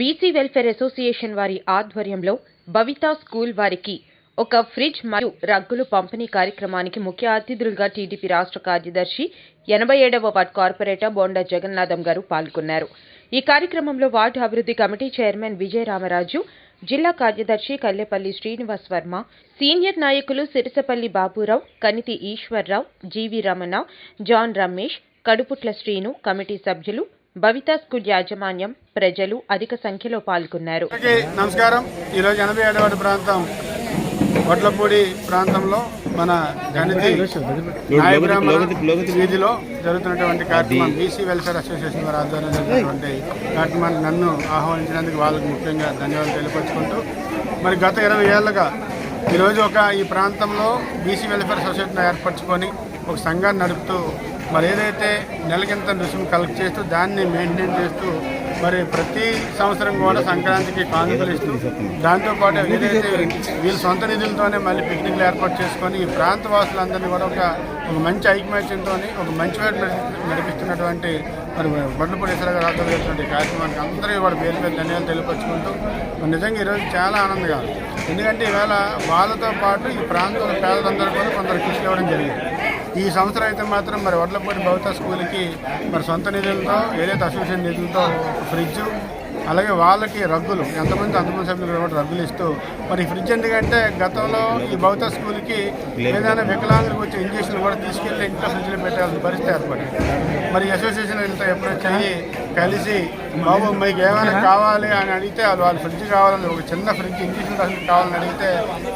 BC welfare association వారి ఆధ్వర్యంలో Bhavitha school వారికి ఒక ఫ్రిడ్జ్ మరియు రగ్గులు పంపిణీ కార్యక్రమానికి ముఖ్య అతిథులుగా టీడీపీ రాష్ట్ర కార్యదర్శి ఎనభై ఏడవ వార్డ్ కార్పొరేటర్ బోండా జగన్నాథం గారు పాల్గొన్నారు. ఈ కార్యక్రమంలో వార్డు అభివృద్ధి కమిటీ చైర్మన్ విజయ రామరాజు జిల్లా కార్యదర్శి కల్లెపల్లి శ్రీనివాస్ వర్మ సీనియర్ నాయకులు Sirisapalli Baburao Kaniti Eswararao GV Ramana John Ramesh Kaduputla Srinu committee సభ్యులు భవితా స్కూల్ యాజమాన్యం ప్రజలు అధిక సంఖ్యలో పాల్గొన్నారు. నమస్కారం. ఈరోజు ఎనభై ఏడవ ప్రాంతం వడ్లపూడి ప్రాంతంలో మన గణితి వీధిలో జరుగుతున్నటువంటి కార్యక్రమం బీసీ వెల్ఫేర్ అసోసియేషన్ వారి ఆధ్వర్యంలో జరుగుతున్నటువంటి కార్యక్రమానికి నన్ను ఆహ్వానించినందుకు వాళ్ళకి ముఖ్యంగా ధన్యవాదాలు తెలియపరుచుకుంటూ మరి గత ఇరవై ఏళ్ళుగా ఈరోజు ఒక ఈ ప్రాంతంలో బీసీ వెల్ఫేర్ అసోసియేషన్ ఏర్పరచుకొని ఒక సంఘాన్ని నడుపుతూ మరి ఏదైతే నెలకింత రుసుము కలెక్ట్ చేస్తూ దాన్ని మెయింటైన్ చేస్తూ మరి ప్రతి సంవత్సరం కూడా సంక్రాంతికి కానుకలు ఇస్తుంది దాంతోపాటు ఏదైతే వీళ్ళ సొంత నిధులతోనే మళ్ళీ పిక్నిక్లు ఏర్పాటు చేసుకొని ఈ ప్రాంత వాసులందరినీ కూడా ఒక ఒక మంచి ఐకమత్యంతో ఒక మంచి వైపు నడిపిస్తున్నటువంటి మరి బండ్లపూడి ఇతర రాష్ట్రమైనటువంటి కార్యక్రమానికి అందరికీ కూడా పేరు పేరు ధన్యాలు తెలియపరుచుకుంటూ నిజంగా ఈరోజు చాలా ఆనందంగా ఎందుకంటే ఈవేళ వాళ్ళతో పాటు ఈ ప్రాంతంలో పేదలందరూ కూడా కొందరు కృషి ఇవ్వడం జరిగింది. ఈ సంవత్సరం అయితే మాత్రం మరి వడ్లపూడి భవిత స్కూల్కి మరి సొంత నిధులతో ఏదైతే అసోసియేషన్ నిధులతో ఫ్రిడ్జ్ అలాగే వాళ్ళకి రగ్గులు ఎంతమంది అంతమంది సభ్యులు కూడా రగ్గులు ఇస్తూ మరి ఫ్రిడ్జ్ ఎందుకంటే గతంలో ఈ భౌత స్కూల్కి ఏదైనా వికలాంగులకు వచ్చే ఇంజక్షన్లు కూడా తీసుకెళ్ళి ఇంట్లో ఫ్రిడ్జ్లో పెట్టాల్సిన పరిస్థితి ఏర్పడింది. మరి అసోసియేషన్ వీళ్ళతో ఎప్పుడో చెయ్యి కలిసి బాబు మీకు ఏమైనా కావాలి అని అడిగితే వాళ్ళు వాళ్ళు ఫ్రిడ్జ్ కావాలని ఒక చిన్న ఫ్రిడ్జ్ ఇంజక్షన్ రాసిన కావాలని అడిగితే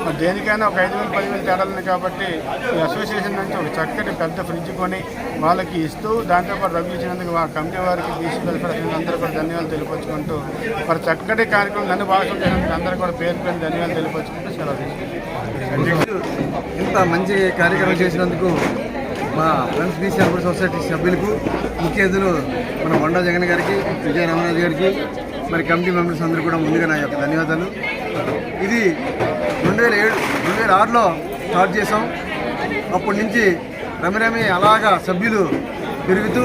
మరి దేనికైనా ఒక ఐదు వేలు పదివేలు తేడాలని కాబట్టి ఈ అసోసియేషన్ నుంచి ఒక చక్కటి పెద్ద ఫ్రిడ్జ్ కొని వాళ్ళకి ఇస్తూ దాంతోపాటు రగ్గులు ఇచ్చినందుకు మా కమిటీ వారికి బీసీ వెల్ఫేర్ అసోసియేషన్ అందరూ కూడా ధన్యవాదాలు తెలియపరుచుకుంటూ మరి చక్కటి కార్యక్రమం నన్ను భాషలు చేసినందుకు అందరూ కూడా పేరు పేరు ధన్యవాదాలు తెలియపరుచుకుంటూ సెలవు ఇంత మంచి కార్యక్రమం చేసినందుకు మా ఫ్రెండ్స్ బీసీ అర్బన్ సొసైటీ సభ్యులకు ముఖ్య అతిథులు మన వండ జగన్ గారికి విజయ రామరాజు గారికి మరి కమిటీ మెంబర్స్ అందరూ కూడా ముందుగా నా యొక్క ధన్యవాదాలు. ఇది రెండు వేల ఏడు రెండు వేల ఆరులో స్టార్ట్ చేసాం అప్పటి నుంచి రమిరమి అలాగా సభ్యులు పెరుగుతూ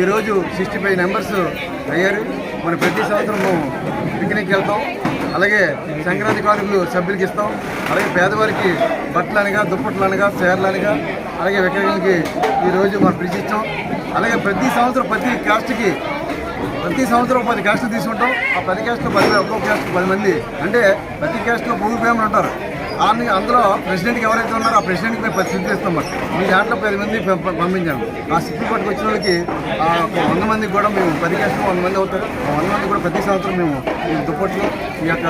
ఈరోజు సిక్స్టీ ఫైవ్ మెంబర్స్ అయ్యారు. మన ప్రతి సంవత్సరము పిక్నిక్ వెళ్తాం. అలాగే సంక్రాంతి కానుకలు సభ్యులకి ఇస్తాం. అలాగే పేదవారికి బట్టలు అనగా దుప్పట్లు అనగా చీరలు అనగా అలాగే వికలాంగులకి ఈరోజు మనం ఫ్రిడ్జ్ ఇచ్చాం. అలాగే ప్రతి సంవత్సరం ప్రతి క్యాస్ట్కి ప్రతి సంవత్సరం పది క్యాస్ట్లు తీసుకుంటాం. ఆ పది క్యాస్ట్లో పది ఒక్కొక్క క్యాస్ట్ పది మంది. అంటే ప్రతి క్యాస్ట్లో భూమి ప్రేమలు ఉంటారు. ఆని అందులో ప్రెసిడెంట్కి ఎవరైతే ఉన్నారో ఆ ప్రెసిడెంట్కి మేము పరిస్థితి చేస్తాం మరి. మీ దాంట్లో పది మంది పంపించాము ఆ సిక్కు పట్టుకు వచ్చిన వాళ్ళకి వంద మందికి కూడా మేము పది కేసులు వంద మంది అవుతారు. వంద మంది కూడా ప్రతి సంవత్సరం మేము ఈ దుప్పట్లు ఈ యొక్క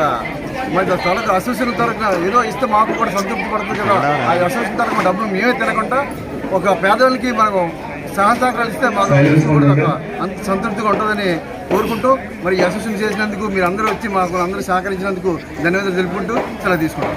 మరి తొలగ అసోసియేషన్ తరగతి ఏదో ఇస్తే మాకు కూడా సంతృప్తి పడుతుంది కదా. ఆ అసోసియేషన్ తరగతి డబ్బులు మేమే తినకుండా ఒక పేదవాళ్ళకి మనకు సహసహకారాలు ఇస్తే మాకు అంత సంతృప్తిగా ఉంటుందని కోరుకుంటూ మరి ఈ అసోసియేషన్ చేసినందుకు మీరు అందరూ వచ్చి మాకు అందరూ సహకరించినందుకు ధన్యవాదాలు తెలుపుకుంటూ సెలవు తీసుకుంటాం.